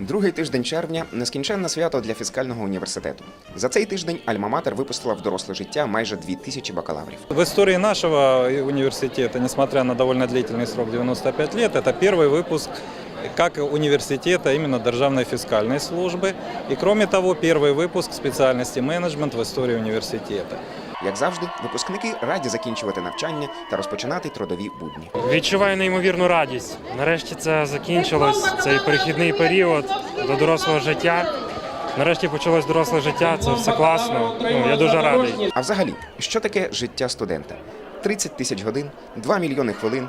Другий тиждень червня нескінченне свято для фіскального університету. За цей тиждень Альма-Матер випустила в доросле життя майже дві тисячі бакалаврів. В истории нашего университета, несмотря на довольно длительный срок 95 лет, это первый выпуск как университета именно Державной фискальной службы. И кроме того, первый выпуск специальности менеджмент в истории университета. Як завжди, випускники раді закінчувати навчання та розпочинати трудові будні. Відчуваю неймовірну радість. Нарешті це закінчилось. Цей перехідний період до дорослого життя. Нарешті почалось доросле життя. Це все класно. Ну я дуже радий. А взагалі, що таке життя студента? 30 тисяч годин, 2 мільйони хвилин,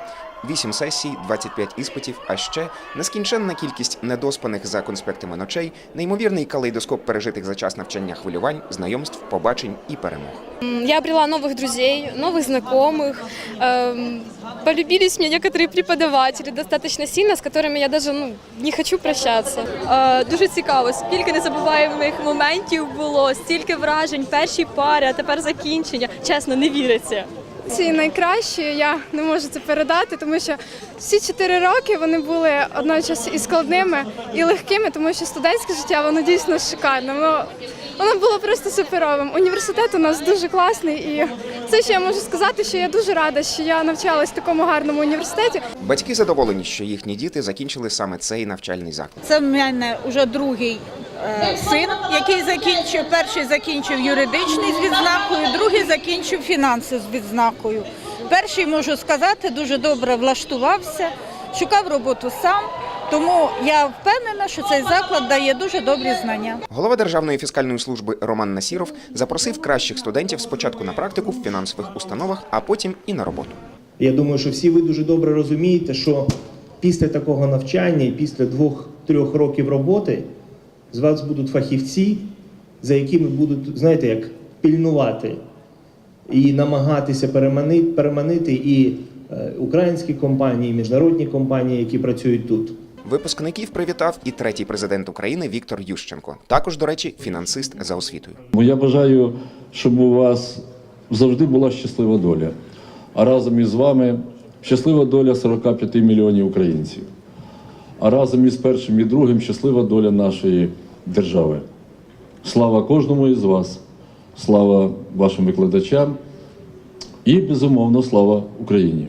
8 сесій, 25 іспитів, а ще нескінченна кількість недоспаних за конспектами ночей, неймовірний калейдоскоп пережитих за час навчання хвилювань, знайомств, побачень і перемог. М, Я обрела новых друзей, новых знакомых. Эм, Полюбились мне некоторые преподаватели достаточно сильно, с которыми я даже ну, не хочу прощаться. Е, Дуже цікаво, скільки незабуваємих моментів було, стільки вражень, перші пари, а тепер закінчення. Чесно, не віриться. Ці найкращі я не можу це передати, тому що всі чотири роки вони були одночасно і складними, і легкими, тому що студентське життя воно дійсно шикарне. Воно, воно було просто суперовим. Університет у нас дуже класний, і це ще я можу сказати, що я дуже рада, що я навчалась в такому гарному університеті. Батьки задоволені, що їхні діти закінчили саме цей навчальний заклад. Це в мене вже другий син, який закінчив. Перший закінчив юридичний з відзнакою, другий закінчив фінанси з відзнакою. Перший можу сказати, дуже добре влаштувався, шукав роботу сам. Тому я впевнена, що цей заклад дає дуже добрі знання. Голова Державної фіскальної служби Роман Насіров запросив кращих студентів спочатку на практику в фінансових установах, а потім і на роботу. Я думаю, що всі ви дуже добре розумієте, що після такого навчання і після двох-трьох років роботи з вас будуть фахівці, за якими будуть, знаєте, як пільнувати і намагатися переманити, переманити і е, українські компанії, і міжнародні компанії, які працюють тут. Випускників привітав і третій президент України Віктор Ющенко. Також, до речі, фінансист за освітою. Я бажаю, щоб у вас завжди була щаслива доля. А разом із вами щаслива доля 45 мільйонів українців. А разом із першим і другим щаслива доля нашої держави. Слава кожному із вас, слава вашим викладачам і, безумовно, слава Україні.